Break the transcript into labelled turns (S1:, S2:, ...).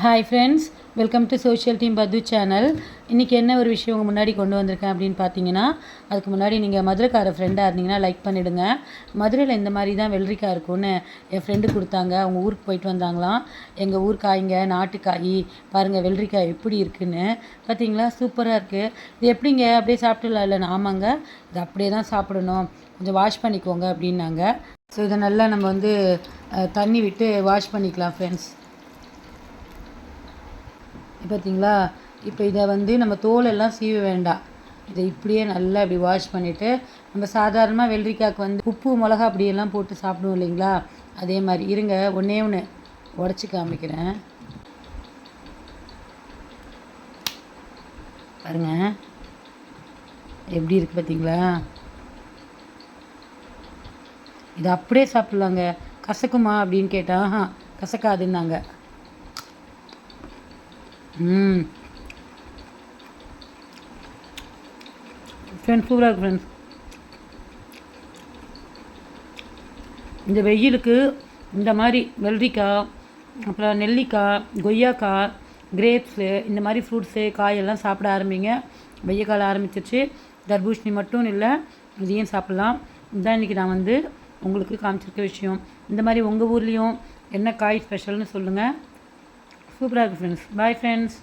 S1: Hi friends welcome to social team பத்து channel இன்றைக்கி என்ன ஒரு விஷயம் உங்கள் முன்னாடி கொண்டு வந்திருக்கேன் அப்படின்னு பார்த்தீங்கன்னா அதுக்கு முன்னாடி நீங்கள் மதுரைக்கார ஃப்ரெண்டாக இருந்தீங்கன்னா லைக் பண்ணிவிடுங்க மதுரையில் இந்த மாதிரி தான் வெள்ளரிக்காய் இருக்கும்னு என் ஃப்ரெண்டு கொடுத்தாங்க. அவங்க ஊருக்கு போயிட்டு வந்தாங்களாம். எங்கள் ஊர் காய்ங்க நாட்டுக்காய் பாருங்கள் வெள்ளரிக்காய் எப்படி இருக்குன்னு. பார்த்தீங்களா சூப்பராக இருக்குது இது எப்படிங்க? அப்படியே சாப்பிட்டுலாம் இல்லை ஆமாங்க. இது அப்படியே தான் சாப்பிடணும். கொஞ்சம் வாஷ் பண்ணிக்கோங்க அப்படின்னாங்க. ஸோ இதை நல்லா நம்ம வந்து தண்ணி விட்டு வாஷ் பண்ணிக்கலாம் ஃப்ரெண்ட்ஸ் பார்த்தீங்களா இப்போ இதை வந்து நம்ம தோலெல்லாம் சீவ வேண்டாம் இதை இப்படியே நல்லா இப்படி வாஷ் பண்ணிவிட்டு நம்ம சாதாரணமாக வெள்ளரிக்காய்க்கு வந்து உப்பு மிளகா அப்படியெல்லாம் போட்டு சாப்பிடுவோம் இல்லைங்களா? அதே மாதிரி இருங்க ஒன்றே ஒன்று உடச்சி காமிக்கிறேன். பாருங்க. எப்படி இருக்குது பார்த்தீங்களா இது அப்படியே சாப்பிட்லாங்க. கசக்குமா அப்படின்னு கேட்டால் கசக்காதுன்னாங்க. ம். ஃப்ரெண்ட்ஸ் சூப்பராக இருக்கு ஃப்ரெண்ட்ஸ் இந்த வெயிலுக்கு இந்த மாதிரி வெள்ளரிக்காய் அப்புறம் நெல்லிக்காய் கொய்யாக்காய் கிரேப்ஸு இந்த மாதிரி ஃப்ரூட்ஸு காயெல்லாம் சாப்பிட ஆரம்பிங்க. வெய்ய காலம் ஆரம்பிச்சிருச்சு. தர்பூஷணி மட்டும் இல்லை இதையும் சாப்பிட்லாம். இதுதான் இன்றைக்கி நான் வந்து உங்களுக்கு காமிச்சிருக்க விஷயம். இந்த மாதிரி உங்கள் ஊர்லேயும் என்ன காய் ஸ்பெஷல்னு சொல்லுங்கள் சூப்பராக இருக்குது ஃப்ரெண்ட்ஸ் பாய் ஃப்ரெண்ட்ஸ்